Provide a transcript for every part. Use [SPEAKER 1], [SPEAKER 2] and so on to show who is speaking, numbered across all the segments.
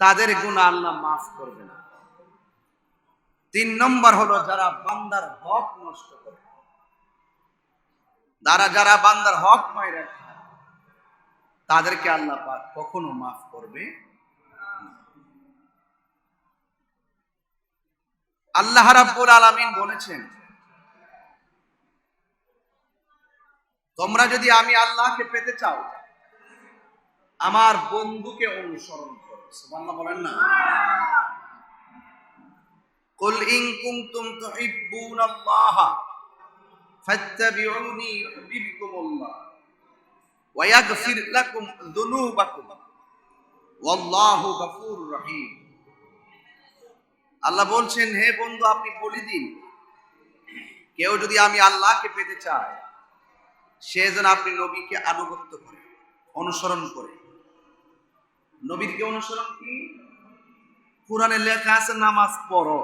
[SPEAKER 1] তাদের গুণা আল্লাহ মাফ করবে না। তিন নম্বর হলো যারা বান্দার হক নষ্ট করে। যারা যারা বান্দার হক মাইরা খায়, তাদেরকে আল্লাহ পাক কখনো মাফ করবে আল্লাহ রাব্বুল আলামিন বলেছেন তোমরা যদি আমি আল্লাহকে পেতে চাও আমার বন্ধুকে অনুসরণ করো। সুবহানাল্লাহ বলেন না قل إن كنتم تحبون الله فاتبعوني يحببكم الله ويغفر لكم ذنوبكم والله غفور رحيم আল্লাহ বলছেন হে বন্ধু আপনি বলে দিন কেউ যদি আমি আল্লাহকে পেতে চায় সে যেন আপনি নবীকে আনুগত্য করে অনুসরণ করে নবীর কি অনুসরণ কি? কোরআনে লেখা আছে, নামাজ পড়ো।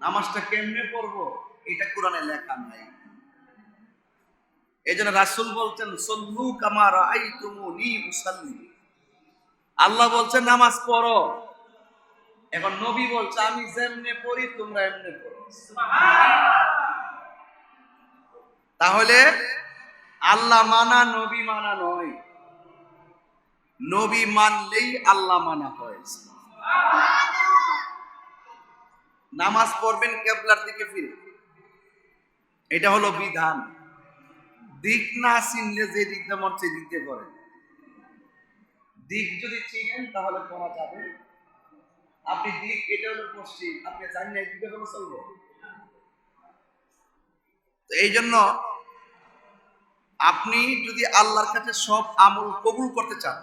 [SPEAKER 1] নামাজটা কেমনে পড়ব? এটা কোরআনে লেখা নাই। এই জন্য রাসুল বলছেন, সল্লু কামার আই তুমুনি মুসাল্লি আল্লাহ বলছেন নামাজ পড়ো। এখন নবী বলছে, আমি যেমনে পড়ি, তোমরা এমনে পড়ো। তাহলে আল্লাহ মানা, নবী মানা নয়। নবী মানলেই আল্লাহ মানা হয়। নামাজ পড়বেন কেবলার দিকে ফিরে। এটা হলো বিধান। দিক না চিনলে যে দিকটা মন দিক দিয়ে করেন দিক যদি চিনেন, তাহলে করা যাবে। আপনি দিক, এটা হলো পশ্চিম আপনি জানেন এই দিকে কোনো চলবো? তো এই জন্য আপনি যদি আল্লাহর কাছে সব আমল কবুল করতে চান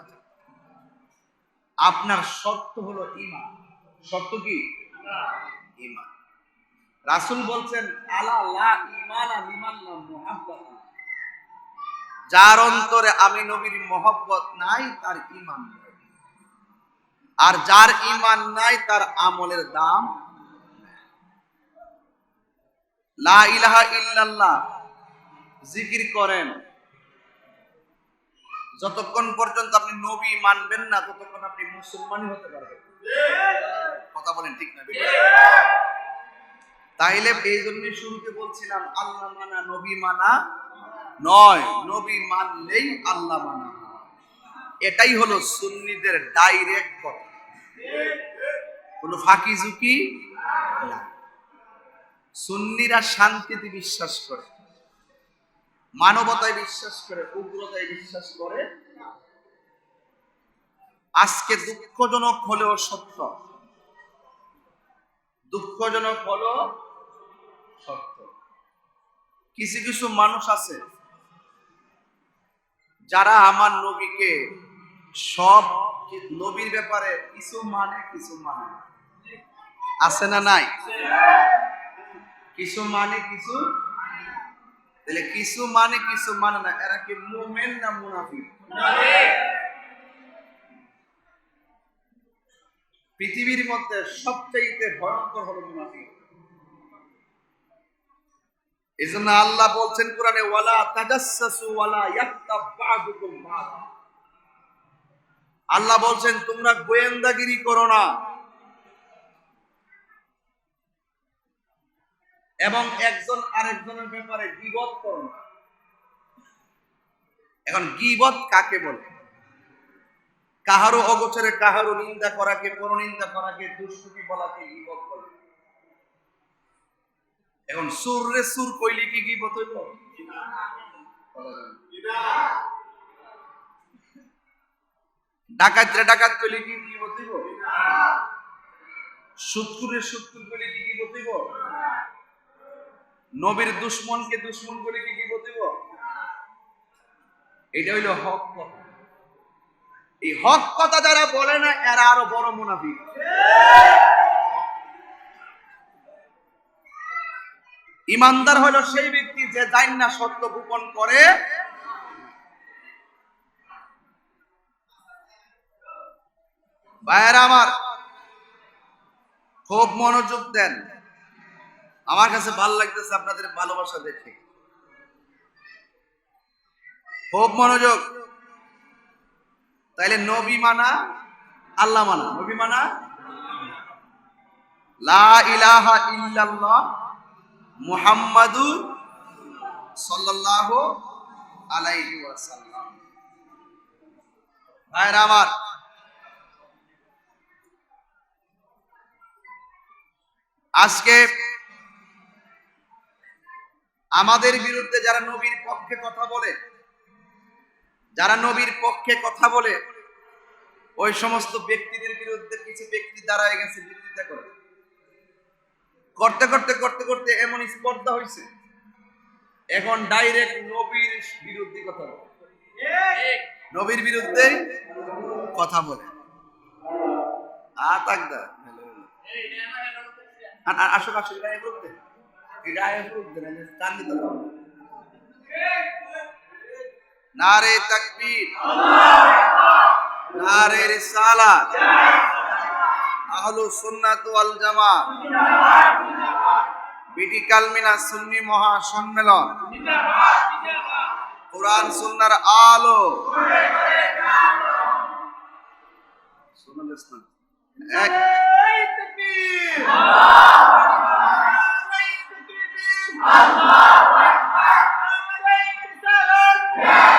[SPEAKER 1] আপনার শর্ত হলো ইমান শর্ত কি? ইমান রাসূল বলছেন, আলা লা ইমানা লিমান যার অন্তরে আমি নবীর মহব্বত নাই, তার ইমান আর যার ইমান নাই, তার আমলের দাম লা ইলাহা ইল্লাল্লাহ। জিকির করেন। যতক্ষণ পর্যন্ত আপনি নবী মানবেন না, ততক্ষণ আপনি মুসলমানই হতে পারবেন। কথা বলেন ঠিক না তাইলে এই জন্যই শুরুতে বলছিলাম, আল্লাহ মানা, নবী মানা নয়। নবী মানলেই আল্লাহ মানা এটাই হলো সুন্নিদের ডাইরেক্ট কথা। কোনো ফাঁকি ঝুঁকি না। সুন্নিরা শান্তিতে বিশ্বাস করে। মানবতায় বিশ্বাস করে উগ্রতায় বিশ্বাস করে। আজকে দুঃখজনক হলেও সত্য। দুঃখজনক হলো সত্য। কিছু কিছু মানুষ আছে যারা আমার নবীকে সব নবীর ব্যাপারে কিছু মানে কিছু মানে। আছে না নাই? কিছু মানে কিছু তাহলে কিছু মানে কিছু মানে না, এরা কি মুমেন না মুনাফিক? পৃথিবীর মধ্যে সবচাইতে ভয়ঙ্কর হলো মুনাফিক। এই জন্য আল্লাহ বলছেন কোরআনে, ওয়ালা তাজাসসু ওয়ালা আল্লাহ বলছেন, তোমরা গোয়েন্দাগিরি করো না। এবং একজন আরেকজনের ব্যাপারে গিবত করো না। এখন গিবত কাকে বলে? কাহারও অগোচরে কাহারও নিন্দা করাকে পরনিন্দা করাকে দুষ্কৃতি বলাকে গিবত বলে। এখন সুর রে সুর কইলে কি গিবত হইব? ডাকাত রে ডাকাত কইলে কি গিবত হইব? সুৎকুরে সুৎকুর কইলে কি গিবত হইব? নবীর দুশ্মনকে দুশ্মন করে কি গিবত হইব এটা হইল হক কথা। এই হক কথা যারা বলে না, এরা আরও বড় মুনাফিক। ইমানদার হলো সেই ব্যক্তি যে জান না সত্য গোপন করে। ভাইয়েরা আমার, খুব মনোযোগ দেন। আমার কাছে ভালো লাগতেছে আপনাদের ভালোবাসা দেখে। খুব মনোযোগ। তাইলে নবী মানা, আল্লাহ মানা। নবী মানা? লা ইলাহা ইল্লাল্লাহ মুহাম্মাদুর সাল্লাল্লাহু আলাইহি ওয়াসাল্লাম। ভাইরা আমার, আজকে আমাদের বিরুদ্ধে যারা নবীর পক্ষে কথা বলে, যারা নবীর পক্ষে কথা বলে, ওই সমস্ত ব্যক্তিদের বিরুদ্ধে কিছু ব্যক্তি দাঁড়ায় গেছে বিরোধিতা করে। করতে করতে করতে করতে এমন স্পর্ধা হয়েছে এখন ডাইরেক্ট নবীর বিরুদ্ধে কথা বলে। নবীর বিরুদ্ধে কথা বলে। আ তাকদা আসো আসো এটা এর বিরুদ্ধে এটা এর বিরুদ্ধে না কান দিতে হবে নারে তাকবীর। নারে রিসালাত। আহলু সুন্নাত ওয়াল জামাত। বিটি কালমিনা সুন্নি মহা সম্মেলন কোরআন সুন্নার আলো। সুন্নাত ইসলাম এক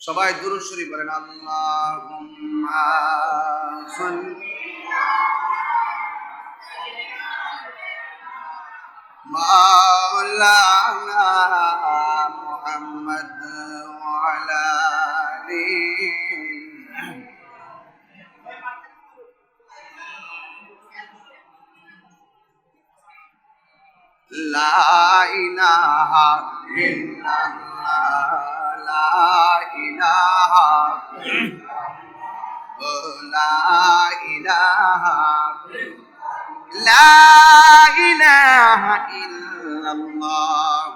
[SPEAKER 1] সবাই দুরুদ শরীফ বলেন মাওলানা মুহাম্মদ ওয়া আলা আলিহি লা ইলাহা লা ইলাহা লা ইলাহা ইল্লাল্লাহ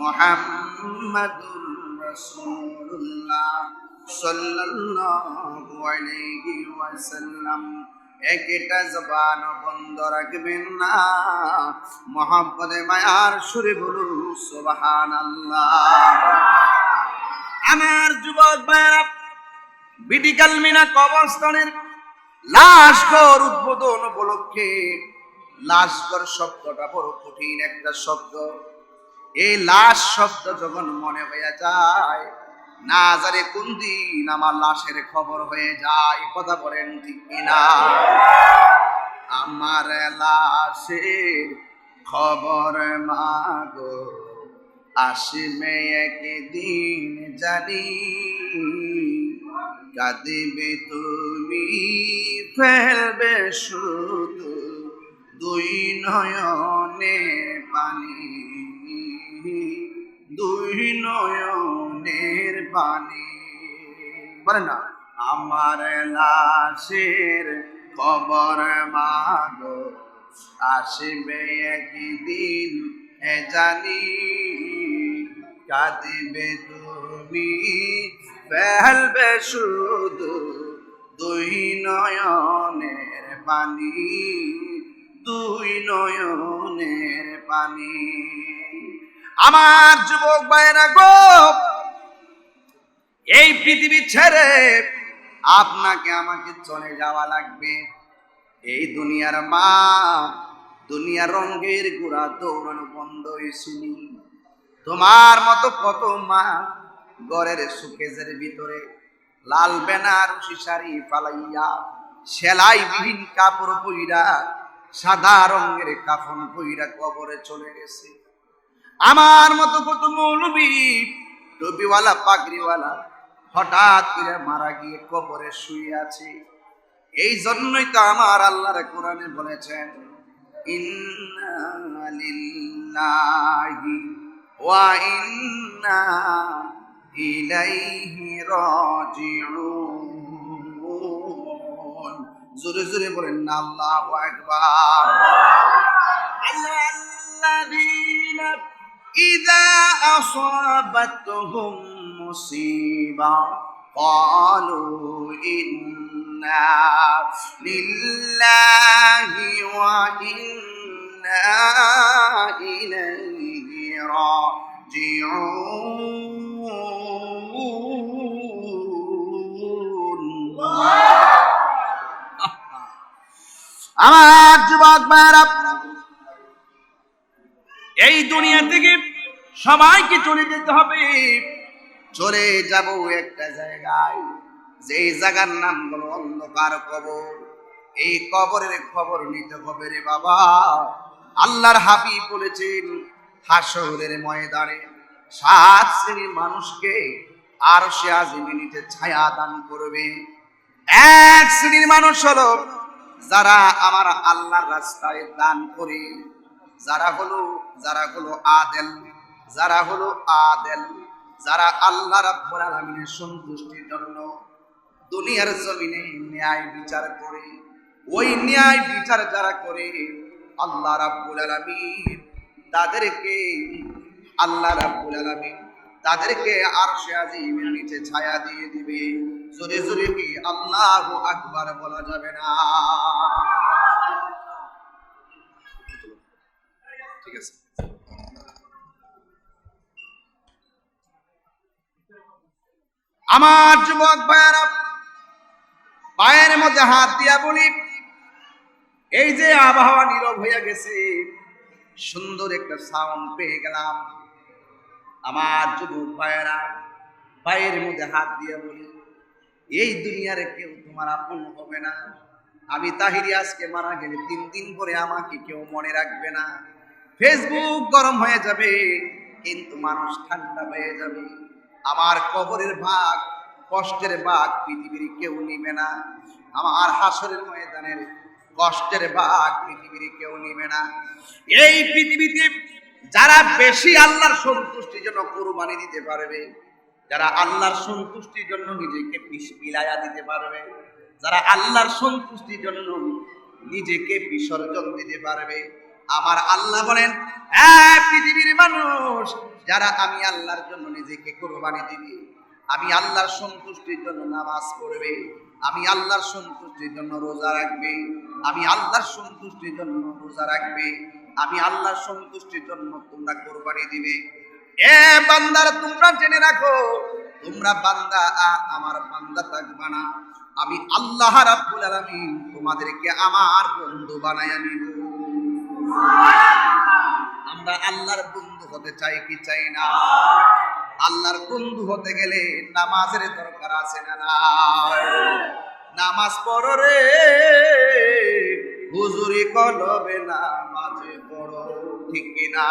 [SPEAKER 1] মুহাম্মাদুর রাসূলুল্লাহ। সাল্লাল্লাহু আলাইহি ওয়াসাল্লাম একটা জবান বন্ধ রাখবেন না। মোহাম্মদে মায়ার সুরে বলুন সুবহান আল্লাহ আমার যুবক ভাইরা বিটিকাল মিনা কবরস্থানের লাশ ঘর উদ্বোধন উপলক্ষে, লাশ ঘর শব্দটা বড় কঠিন একটা শব্দ। এই লাশ শব্দ যখন মনে হয়ে যায়, না জানে কোন দিন আমার লাশের খবর হয়ে যায়, কথা বলেন ঠিক কিনা? আমার লাশের খবর মাগো। আসবে একদিন জানি, কাঁদিবে তুমি, ফেলবে শুধু দুই নয়নে পানি, দুই নয়নের পানি। বলে না, আমার লাশের খবর মাগো আসবে একদিন এ জানি কাঁদিবে তুমি। ফেলবে শুধু দুই নয়নের পানি, দুই নয়নের পানি। আমার যুবক ভাইরা গো, এই পৃথিবী ছেড়ে আপনাকে আমাকে চলে যাওয়া লাগবে। এই দুনিয়ার মা, দুনিয়ার রঙের গুড়া দৌড়ানো বন্ধ হয়েছিনি তোমার মতো কত মা ঘরের সুকেজের ভিতরে লাল বেনার শাড়ি ফালাইয়া বিহীন কাপড় পইরা, সাদা রঙের কাফন পইরা কবরে চলে গেছে। আমার মতো কত মৌলবী টুপিওয়ালা পাগড়িওয়ালা, হঠাৎ করে মারা গিয়ে কবরে শুয়ে আছে। এই জন্যই তো আমার আল্লাহর কোরআনে বলেছেন, ইন্না লিল্লাহি وإنا إليه راجعون زوري زوري بولن الله أكبر الذين إذا أصابتهم مصيبة قالوا إنا لله وإنا إليه আমার যুবক ভাইরা এই দুনিয়া থেকে সবাইকে চলে যেতে হবে। চলে যাব একটা জায়গায়। যে জায়গার নাম হলো অন্ধকার কবর এই কবরের খবর নিতে হবে রে বাবা। আল্লাহর হাবিব বলেছেন হাসরের ময়দানে সাত শ্রেণির মানুষকে আর সে আজিমিনিতে ছায়া দান করবে। এক শ্রেণির মানুষ হলো যারা আমার আল্লাহর রাস্তায় দান করে। যারা হলো যারা হলো আদেল, যারা হলো আদেল, যারা আল্লাহ রাব্বুল আলামিনের সন্তুষ্টির জন্য দুনিয়ার জমিনে ন্যায় বিচার করে। ওই ন্যায় বিচার যারা করে, আল্লাহ রাব্বুল আলামিন তাদেরকে আল্লাহ রাব্বুল আলামিন তাদেরকে আরশে আজিমের নিচে ছায়া দিয়ে দিবে। জোরে জোরে কি আল্লাহু আকবার বলা যাবে না? ঠিক আছে। আমার যুবক ভাইয়ারা পায়ের মধ্যে হাত দিয়া বলি, এই যে আবহাওয়া নীরব হয়ে গেছে সুন্দর একটা সাউন্ড পেয়ে গেলাম। আমার যুবক ভাইয়েরা পায়ের মধ্যে হাত দিয়ে বলি, এই দুনিয়ারে কেউ তোমার আপন হবে না। আমি তাহিরি আজকে মারা গেলে তিন দিন পরে আমাকে কেউ মনে রাখবে না। ফেসবুক গরম হয়ে যাবে, কিন্তু মানুষ ঠান্ডা হয়ে যাবে। আমার কবরের ভাগ, কষ্টের ভাগ পৃথিবীর কেউ নিবে না। আমার হাসরের ময়দানের কষ্টের ভাগ পৃথিবীর কেউ নিবে না। এই পৃথিবীতে যারা বেশি আল্লাহর সন্তুষ্টির জন্য কোরবানি দিতে পারবে, যারা আল্লাহর সন্তুষ্টির জন্য নিজেকে বিলায়া দিতে পারবে, যারা আল্লাহর সন্তুষ্টির জন্য নিজেকে বিসর্জন দিতে পারবে, আমার আল্লাহ বলেন হ্যাঁ পৃথিবীর মানুষ, যারা আমি আল্লাহর জন্য নিজেকে কোরবানি দিবি, আমি আল্লাহর সন্তুষ্টির জন্য নামাজ পড়বে আমি আল্লাহর সন্তুষ্টির জন্য রোজা রাখবে। আমি আল্লাহর সন্তুষ্টির জন্য রোজা রাখবে। আমি আল্লাহর সন্তুষ্টির জন্য তোমরা কোরবানি দিবে। এ বান্দার, তোমরা জেনে রাখো, তোমরা বান্দা আমার বান্দা থাকবা না। আমি আল্লাহ রাব্বুল আলামিন তোমাদেরকে আমার বন্ধু বানায়া নিব। আমরা আল্লাহর বন্ধু হতে চাই কি চাই না? আল্লাহর বন্ধু হতে গেলে নামাজের দরকার আছে না নামাজ পড় রে, হুজুরি কলবে নামাজে পড়ো, ঠিক কিনা?